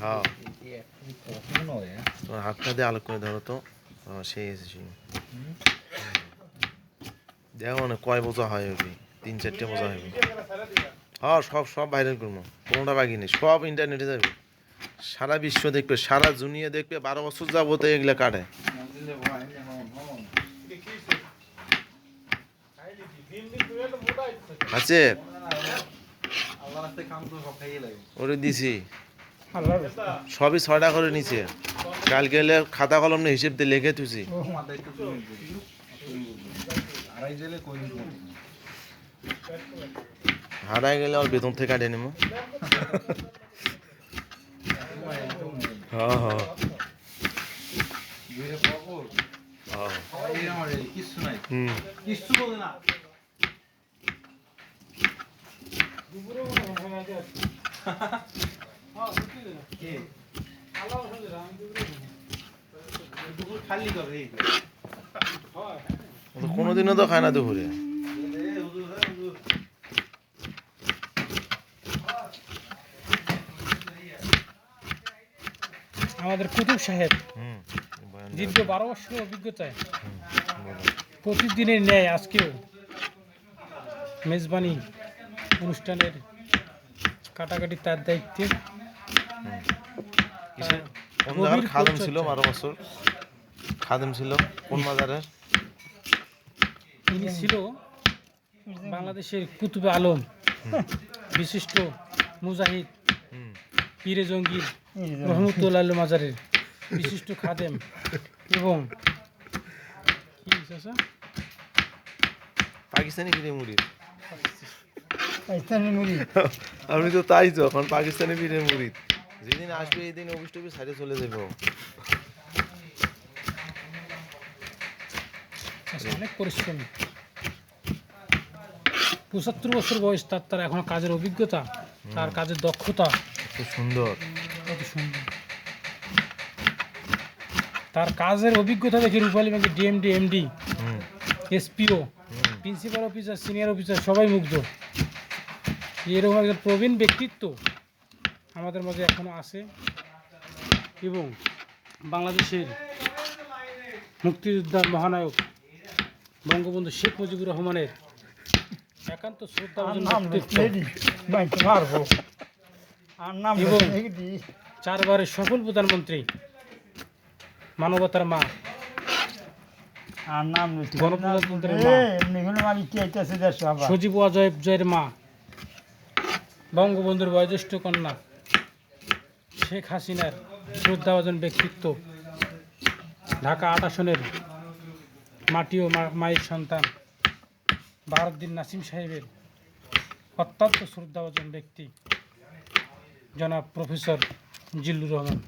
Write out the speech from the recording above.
হ্যাঁ। তোমার হাতটা দিয়ে আলোক করে ধরো তো। সেই এসেছি দেখো না কয় বোঝা হয় হবে তিন চারটে বোঝা হবে হ্যাঁ সব সব ভাইরাল করব। কোনোটা বাকি নেই। সব ইন্টারনেটে যাবে। সারা বিশ্ব দেখবে সারা দুনিয়া দেখবে বারো বছর যাব তো এগুলো কাটে। আছে? ওরে দিছি। সবই ছয়টা করে নিচে কালকে এলে খাতা কলম নিয়ে হিসেব দিয়ে লিখে তুছি হারাই গেলে ওর বেতন থেকে কাটে নেব হ্যাঁ হ্যাঁ। দুইটা কোনোদিনও তো খায় না দুপুরে। আমাদের কুতুব সাহেব দীর্ঘ বারো বছরের অভিজ্ঞতায় প্রতিদিনের ন্যায় আজকেও মেজবানি অনুষ্ঠানের কাটাকাটি তার দায়িত্বে। কিসের কোন জায়গার খাদেম ছিল বারো বছর? খাদেম ছিল। কোন বাজারের? ইনি ছিল বাংলাদেশের কুতুবে আলম বিশিষ্ট মুজাহিদ পীরে জঙ্গির রহমতুল্লাহ মাজারের বিশিষ্ট খাদেম এবং কি পাকিস্তানি বিরে মুড়ি। পাকিস্তানি মুড়ি। আপনি তো তাই তো এখন পাকিস্তানি বিরে মুড়ি। যেদিন আসবে এই দিন অফিস টফিস সাইডে চলে যাব অনেক পরিশ্রমী। পঁচাত্তর বছর বয়স তার তার এখনও কাজের অভিজ্ঞতা তার কাজের দক্ষতা। খুব সুন্দর। কত সুন্দর। তার কাজের অভিজ্ঞতা দেখে রূপালী ব্যাংকের DMD MD SPO principal officer senior officer সবাই মুগ্ধ। এরকম একজন প্রবীণ ব্যক্তিত্ব আমাদের মাঝে এখনও আছে। এবং বাংলাদেশের মুক্তিযোদ্ধার মহানায়ক বঙ্গবন্ধু শেখ মুজিবুর রহমানের একান্ত শ্রদ্ধা এবং- চারবারের সফল প্রধানমন্ত্রী মানবতার মা। আর নাম গণপ্রজাতন্ত্রের মা। সজীব অজয় জয়ের মা। বঙ্গবন্ধুর বয়োজ্যেষ্ঠ কন্যা। শেখ হাসিনার শ্রদ্ধাভাজন ব্যক্তিত্ব ঢাকা আট আসনের মাটি ও মায়ের সন্তান বাহারুদ্দিন নাসিম সাহেবের অত্যন্ত শ্রদ্ধাভাজন ব্যক্তি, জনাব প্রফেসর জিল্লুর রহমান।